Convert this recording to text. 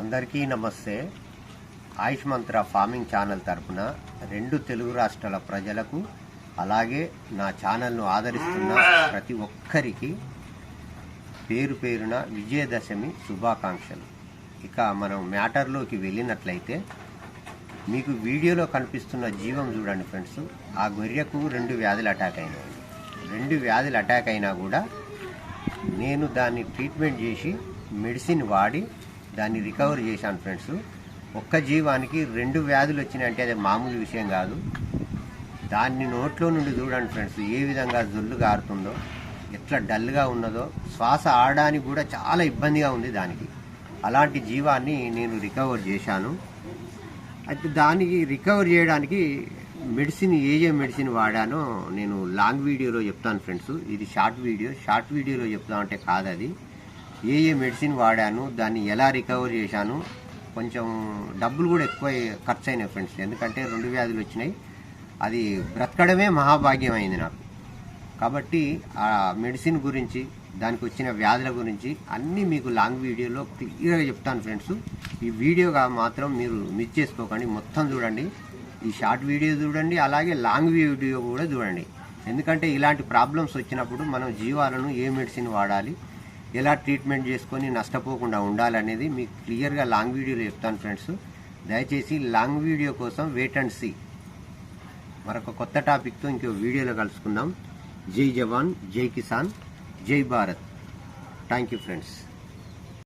అందరికీ నమస్తే. ఆయుష్ మంత్ర farming channel తరపున రెండు తెలుగు రాష్ట్రాల ప్రజలకు అలాగే నా ఛానల్ను ఆదరిస్తున్న ప్రతి ఒక్కరికి పేరు పేరున విజయదశమి శుభాకాంక్షలు. ఇక మనం మ్యాటర్లోకి వెళ్ళినట్లయితే మీకు వీడియోలో కనిపిస్తున్న జీవం చూడండి ఫ్రెండ్స్. ఆ గొర్రెకు రెండు వ్యాధులు అటాక్ అయినాయి. రెండు వ్యాధులు అటాక్ అయినా కూడా నేను దాన్ని ట్రీట్మెంట్ చేసి మెడిసిన్ వాడి దాన్ని రికవర్ చేశాను ఫ్రెండ్స్. ఒక్క జీవానికి రెండు వ్యాధులు వచ్చినాయంటే అది మామూలు విషయం కాదు. దాన్ని నోట్లో నుండి చూడండి ఫ్రెండ్స్ ఏ విధంగా జొల్లు గారుతుందో ఎట్లా డల్గా ఉన్నదో. శ్వాస ఆడడానికి కూడా చాలా ఇబ్బందిగా ఉంది దానికి. అలాంటి జీవాన్ని నేను రికవర్ చేశాను. అయితే దానికి రికవర్ చేయడానికి మెడిసిన్ ఏ ఏ మెడిసిన్ వాడానో నేను లాంగ్ వీడియోలో చెప్తాను ఫ్రెండ్స్. ఇది షార్ట్ వీడియో. షార్ట్ వీడియోలో చెప్తామంటే కాదు అది ఏ ఏ మెడిసిన్ వాడాను దాన్ని ఎలా రికవర్ చేశాను కొంచెం డబ్బులు కూడా ఎక్కువ ఖర్చు అయినాయి ఫ్రెండ్స్. ఎందుకంటే రెండు వ్యాధులు వచ్చినాయి. అది బ్రతకడమే మహాభాగ్యం అయింది నాకు. కాబట్టి ఆ మెడిసిన్ గురించి దానికి వచ్చిన వ్యాధుల గురించి అన్నీ మీకు లాంగ్ వీడియోలో క్లియర్గా చెప్తాను ఫ్రెండ్స్. ఈ వీడియోగా మాత్రం మీరు మిస్ చేసుకోకండి. మొత్తం చూడండి. ఈ షార్ట్ వీడియో చూడండి. అలాగే లాంగ్ వీడియో కూడా చూడండి. ఎందుకంటే ఇలాంటి ప్రాబ్లమ్స్ వచ్చినప్పుడు మనం జీవాలను ఏ మెడిసిన్ వాడాలి ఎలా ట్రీట్మెంట్ చేసుకొని నష్టపోకుండా ఉండాలనేది మీకు క్లియర్గా లాంగ్ వీడియోలో చెప్తాను ఫ్రెండ్స్. దయచేసి లాంగ్ వీడియో కోసం వెయిట్ అండ్ సీ. మరొక కొత్త టాపిక్తో ఇంకో వీడియోలో కలుసుకుందాం. జై జవాన్ జై కిసాన్ జై భారత్. Thank you friends.